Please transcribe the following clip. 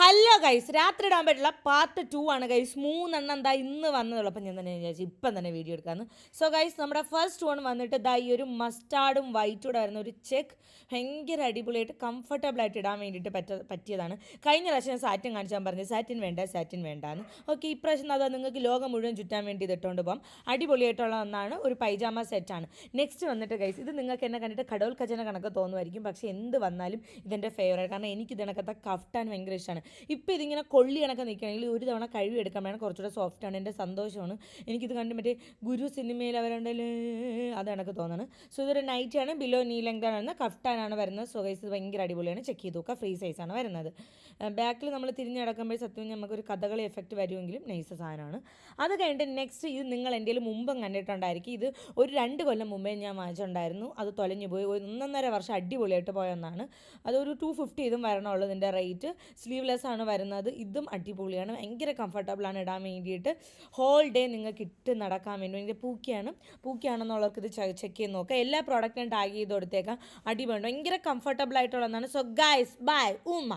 Hello guys രാത്രി ഇടാൻ പറ്റില്ല. പാർട്ട് ടു ആണ് ഗൈസ് മൂന്നെണ്ണം എന്താ ഇന്ന് വന്നതുള്ളൂ അപ്പം ഞാൻ തന്നെ വിചാരിച്ചു ഇപ്പം തന്നെ വീഡിയോ എടുക്കാമെന്ന് സോ ഗൈസ് നമ്മുടെ ഫസ്റ്റ് വൺ വന്നിട്ട് ദാ ഈ ഒരു മസ്റ്റാർഡും വൈറ്റും വരുന്ന ഒരു ചെക്ക് ഭയങ്കര അടിപൊളിയായിട്ട് കംഫർട്ടബിൾ ആയിട്ട് ഇടാൻ വേണ്ടിയിട്ട് പറ്റ പറ്റിയതാണ്. കഴിഞ്ഞ പ്രാവശ്യം സാറ്റിൻ കാണിച്ചാൽ പറഞ്ഞു സാറ്റിൻ വേണ്ട സാറ്റിൻ വേണ്ടാന്ന്. ഓക്കെ ഇപ്രാവശ്യം അതാ നിങ്ങൾക്ക് ലോകം മുഴുവൻ ചുറ്റാൻ വേണ്ടി ഇതിട്ടുകൊണ്ട് പോകാം അടിപൊളിയായിട്ടുള്ള ഒന്നാണ്. ഒരു പൈജാമ സെറ്റാണ് നെക്സ്റ്റ് വന്നിട്ട് ഗൈസ് ഇത് നിങ്ങൾക്ക് എന്നെ കണ്ടിട്ട് കടോൽ ഖജന കണക്ക് തോന്നുമായിരിക്കും. പക്ഷേ എന്ത് വന്നാലും ഇതെന്റെ ഫേവറേറ്റ് കാരണം എനിക്ക് ഇതിനകത്ത് കഫ്റ്റാൻ ഭയങ്കര ഇഷ്ടമാണ് ഇപ്പോൾ ഇതിങ്ങനെ കൊള്ളി കണക്കെ നിൽക്കുകയാണെങ്കിൽ ഒരു തവണ കഴിവ് എടുക്കാൻ വേണം. കുറച്ചുകൂടെ സോഫ്റ്റ് ആണ്. എന്റെ സന്തോഷമാണ്. എനിക്കിത് കണ്ട് മറ്റേ ഗുരു സിനിമയിൽ അവരുണ്ടല്ലേ? അത് കണക്ക് തോന്നുന്നു സോ ഇതൊരു ആണ്. ബിലോ നീ ലെങ്താണ് വരുന്നത്. കഫ്റ്റാനാണ് വരുന്നത്. സോ ഗൈസ് ഇത് ഭയങ്കര അടിപൊളിയാണ്. ചെക്ക് ചെയ്ത് നോക്കുക. ഫ്രീ സൈസാണ് വരുന്നത്. ബാക്കിൽ നമ്മൾ തിരിഞ്ഞ് കിടക്കുമ്പോൾ സത്യം നമുക്കൊരു കഥകളി എഫക്റ്റ് വരുമെങ്കിലും നൈസ് സാധനമാണ്. അത് കഴിഞ്ഞിട്ട് നെക്സ്റ്റ് ഇത് നിങ്ങൾ എന്റെ മുമ്പും കണ്ടിട്ടുണ്ടായിരിക്കും. ഇത് ഒരു രണ്ട് കൊല്ലം മുമ്പേ ഞാൻ വാങ്ങിച്ചിട്ടുണ്ടായിരുന്നു. അത് തൊലഞ്ഞു പോയി. ഒന്നൊന്നര വർഷം അടിപൊളിയായിട്ട് പോയ ഒന്നാണ്. അതൊരു ടു ഫിഫ്റ്റി ഇതും വരണമുള്ളൂ ഇതിന്റെ റേറ്റ് സ്ലീവ്ലെസ് ആണ് വരുന്നത്. ഇതും അടിപൊളിയാണ്. ഭയങ്കര കംഫർട്ടബിളാണ് ഇടാൻ വേണ്ടിയിട്ട്. ഹോൾ ഡേ നിങ്ങൾക്ക് ഇട്ട് നടക്കാൻ വേണ്ടി ഭയങ്കര പൂക്കിയാണ്. പൂക്കിയാണെന്നുള്ളവർക്ക് ഇത് ചെക്ക് ചെയ്ത് നോക്കുക എല്ലാ പ്രോഡക്റ്റും ടാഗ് ചെയ്ത് കൊടുത്തേക്കാം. അടിപൊളി ഭയങ്കര കംഫർട്ടബിൾ ആയിട്ടുള്ളതാണ് സോ ഗൈസ് ബൈ ഉമ്മ.